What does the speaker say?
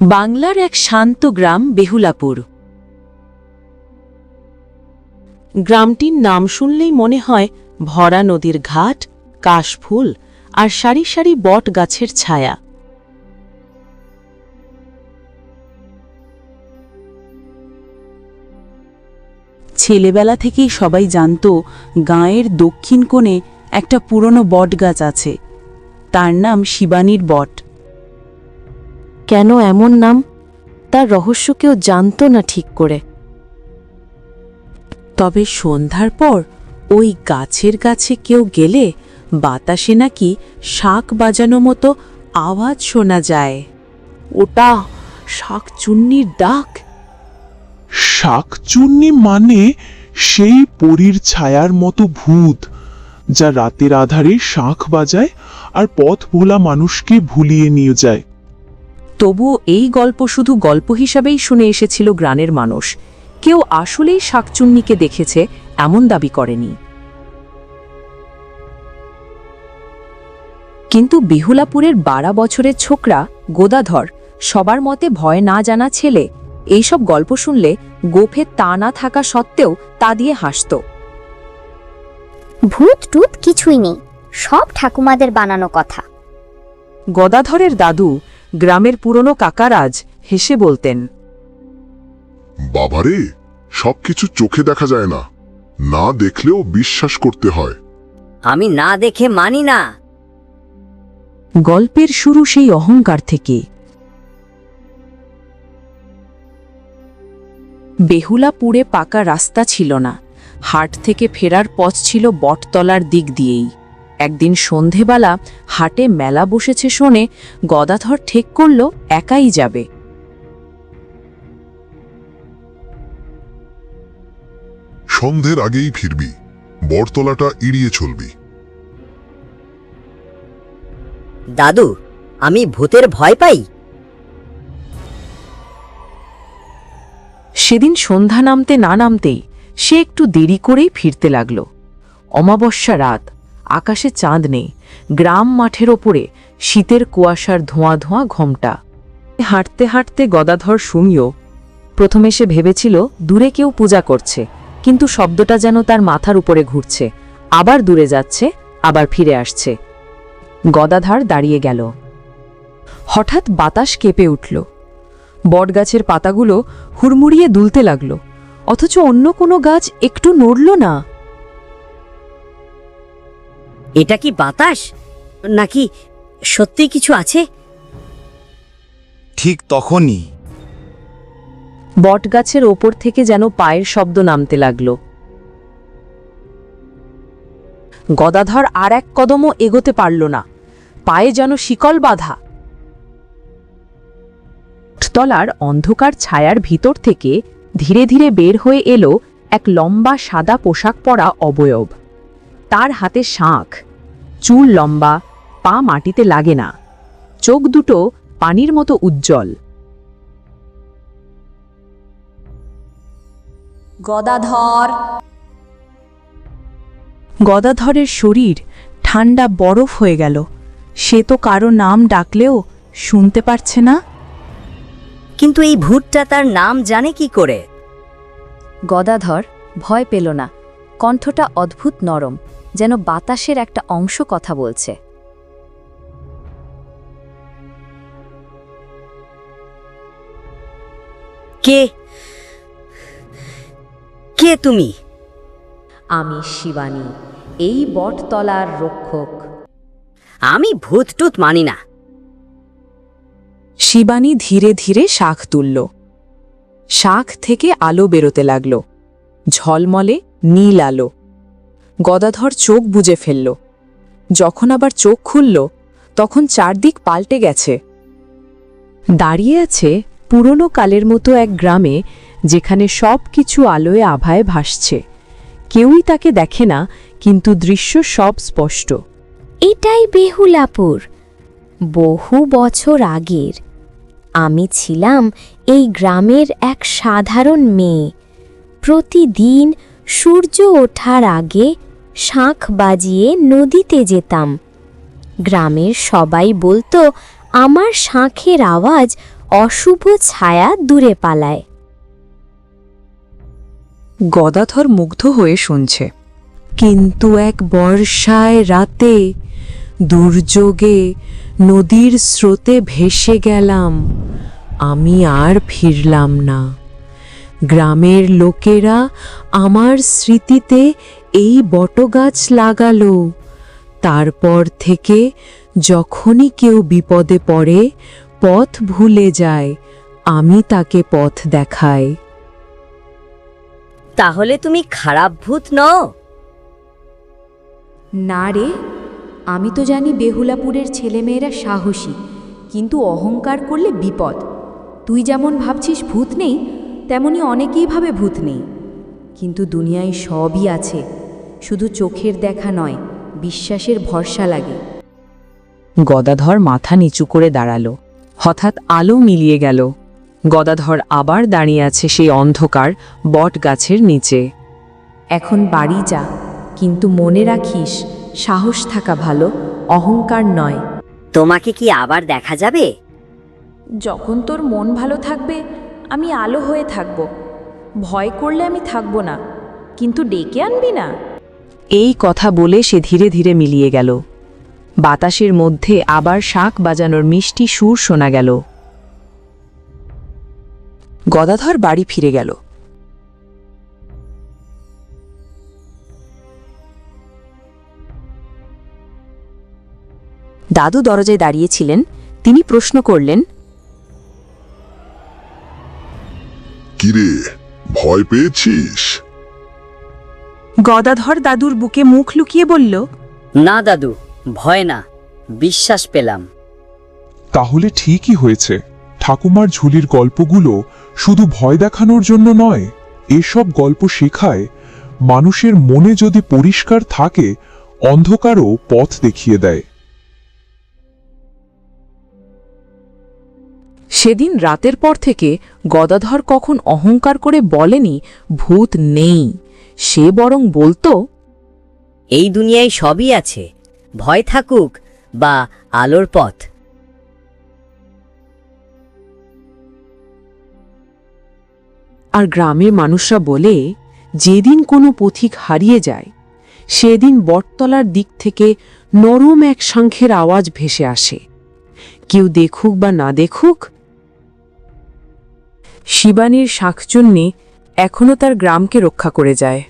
বাংলার এক শান্ত গ্রাম, বেহুলাপুর। গ্রামটির নাম শুনলেই মনে হয় ভরা নদীর ঘাট, কাশফুল আর সারি সারি বট গাছের ছায়া। ছেলেবেলা থেকেই সবাই জানত গাঁয়ের দক্ষিণ কোণে একটা পুরনো বট গাছ আছে। তার নাম শিবানীর বট। কেন এমন নাম? তার রহস্য কেউ জানত না ঠিক করে। তবে সন্ধ্যার পর ওই গাছের কাছে কেউ গেলে বাতাসে নাকি শাক বাজানো মতো আওয়াজ শোনা যায়। ওটা শাক চুন্নির ডাক। শাকচুন্নি মানে সেই পরীর ছায়ার মতো ভূত, যা রাতের আধারে শাঁখ বাজায় আর পথ ভোলা মানুষকে ভুলিয়ে নিয়ে যায়। তবুও এই গল্প শুধু গল্প হিসাবেই শুনে এসেছিল গ্রানের মানুষ। কেউ আসলেই শাকচুন্নিকে দেখেছে এমন দাবি করেনি। কিন্তু বিহুলাপুরের বারা বছরের ছোকরা গোদাধর সবার মতে ভয় না জানা ছেলে এইসব গল্প শুনলে গোফে তা না থাকা সত্ত্বেও তা দিয়ে হাসত। ভূত টুত কিছুই নেই সব ঠাকুমাদের বানানো কথা। গদাধরের দাদু গ্রামের পুরনো কাকারাজ হেসে বলতেন বাবারে সবকিছু চোখে দেখা যায় না। না দেখলেও বিশ্বাস করতে হয়। আমি না দেখে মানি না। গল্পের শুরু সেই অহংকার থেকে। বেহুলাপুরে পাকা রাস্তা ছিল না। হাট থেকে ফেরার পথ ছিল বটতলার দিক দিয়েই। একদিন সন্ধেবেলা হাটে মেলা বসেছে শোনে গদাধর ঠিক করল একাই যাবে। সন্ধ্যের আগেই ফিরবি বটতলাটা এড়িয়ে চলবি। দাদু আমি ভূতের ভয় পাই। সেদিন সন্ধ্যা নামতে না নামতেই সে একটু দেরি করেই ফিরতে লাগল। অমাবস্যা রাত আকাশে চাঁদ নেই, গ্রাম মাঠের ওপরে শীতের কুয়াশার ধোঁয়া ধোঁয়া ঘমটা। হাঁটতে হাঁটতে গদাধর শুনিও প্রথমে সে ভেবেছিল, দূরে কেউ পূজা করছে, কিন্তু শব্দটা যেন তার মাথার উপরে ঘুরছে, আবার দূরে যাচ্ছে, আবার ফিরে আসছে। গদাধার দাঁড়িয়ে গেল। হঠাৎ বাতাস কেঁপে উঠল। বটগাছের পাতাগুলো হুড়মুড়িয়ে দুলতে লাগল, অথচ অন্য কোনো গাছ একটু নড়ল না। এটা কি বাতাস? নাকি সত্যি কিছু আছে? ঠিক তখনই। বটগাছের ওপর থেকে যেন পায়ের শব্দ নামতে লাগল। গদাধর আর এক কদমও এগোতে পারল না। পায়ে যেন শিকল বাঁধা। তলার অন্ধকার ছায়ার ভিতর থেকে ধীরে ধীরে বের হয়ে এলো এক লম্বা সাদা পোশাক পরা অবয়ব। তার হাতে শাঁখ। চুল লম্বা পা মাটিতে লাগে না। চোখ দুটো পানির মতো উজ্জ্বল। গদাধর। গদাধরের শরীর ঠান্ডা বরফ হয়ে গেল। সে তো কারও নাম ডাকলেও শুনতে পারছে না। কিন্তু এই ভূতটা তার নাম জানে কি করে? গদাধর ভয় পেল না। কণ্ঠটা অদ্ভুত নরম। যেন বাতাসের একটা অংশ কথা বলছে। কে? কে তুমি? আমি শিবানী এই বটতলার রক্ষক। আমি ভূত টুত মানি না। শিবানী ধীরে ধীরে শাখ তুলল। শাখ থেকে আলো বেরোতে লাগল। ঝলমলে নীল আলো। গদাধর চোখ বুজে ফেলল। যখন আবার চোখ খুলল, তখন চারদিক পাল্টে গেছে। দাঁড়িয়ে আছে পুরনো কালের মতো এক গ্রামে, যেখানে সব কিছু আলোয় আভায় ভাসছে। কেউই তাকে দেখে না, কিন্তু দৃশ্য সব স্পষ্ট। এটাই বেহুলাপুর। বহু বছর আগের। আমি ছিলাম এই গ্রামের এক সাধারণ মেয়ে। প্রতিদিন সূর্য ওঠার আগে শাঁখ বাজিয়ে নদীতে যেতাম। গ্রামের সবাই বলতো, আমার শাঁখের আওয়াজ অশুভ ছায়া দূরে পালায়। গদাধর মুগ্ধ হয়ে শুনছে, কিন্তু এক বর্ষায় রাতে দুর্যোগে নদীর স্রোতে ভেসে গেলাম, আমি আর ফিরলাম না। গ্রামের লোকেরা আমার স্মৃতিতে এই বটগাছ লাগালো। তারপর থেকে যখনই কেউ বিপদে পড়ে পথ ভুলে যায় আমি তাকে পথ দেখাই। তাহলে তুমি খারাপ ভূত নও। না রে আমি তো জানি বেহুলাপুরের ছেলেমেয়েরা সাহসী কিন্তু অহংকার করলে বিপদ। তুই যেমন ভাবছিস ভূত নেই তেমনি অনেকেই ভাবে ভূত নেই। কিন্তু দুনিয়ায় সবই আছে শুধু চোখের দেখা নয় বিশ্বাসের ভরসা লাগে। গদাধর মাথা নিচু করে দাঁড়াল। হঠাৎ আলো মিলিয়ে গেল। গদাধর আবার দাঁড়িয়ে আছে সেই অন্ধকার বট গাছের নিচে। এখন বাড়ি যা কিন্তু মনে রাখিস সাহস থাকা ভালো অহংকার নয়। তোমাকে কি আবার দেখা যাবে? যখন তোর মন ভালো থাকবে আমি আলো হয়ে থাকব। ভয় করলে আমি থাকব না, কিন্তু ডেকে আনবি না? এই কথা বলে সে ধীরে ধীরে মিলিয়ে গেল। বাতাসের মধ্যে আবার শাঁখ বাজানোর মিষ্টি সুর শোনা গেল। গদাধর বাড়ি ফিরে গেল। দাদু দরজায় দাঁড়িয়েছিলেন তিনি প্রশ্ন করলেন কিরে ভয় পেয়েছিস? গদাধর দাদুর বুকে মুখ লুকিয়ে বলল না দাদু ভয় না বিশ্বাস পেলাম। তাহলে ঠিকই হয়েছে। ঠাকুমার ঝুলির গল্পগুলো শুধু ভয় দেখানোর জন্য নয় এসব গল্প শেখায় মানুষের মনে যদি পরিষ্কার থাকে অন্ধকারও পথ দেখিয়ে দেয়। সেদিন রাতের পর থেকে গদাধর কখন অহংকার করে বলেনি ভূত নেই। সে বরং বলতো এই দুনিয়ায় সবই আছে ভয় থাকুক বা আলোর পথ। আর গ্রামের মানুষরা বলে যেদিন কোনো পথিক হারিয়ে যায় সেদিন বটতলার দিক থেকে নরম এক শঙ্খের আওয়াজ ভেসে আসে। কেউ দেখুক বা না দেখুক শিবানীর শাঁখচুন্নি এখনও তার গ্রামকে রক্ষা করে যায়।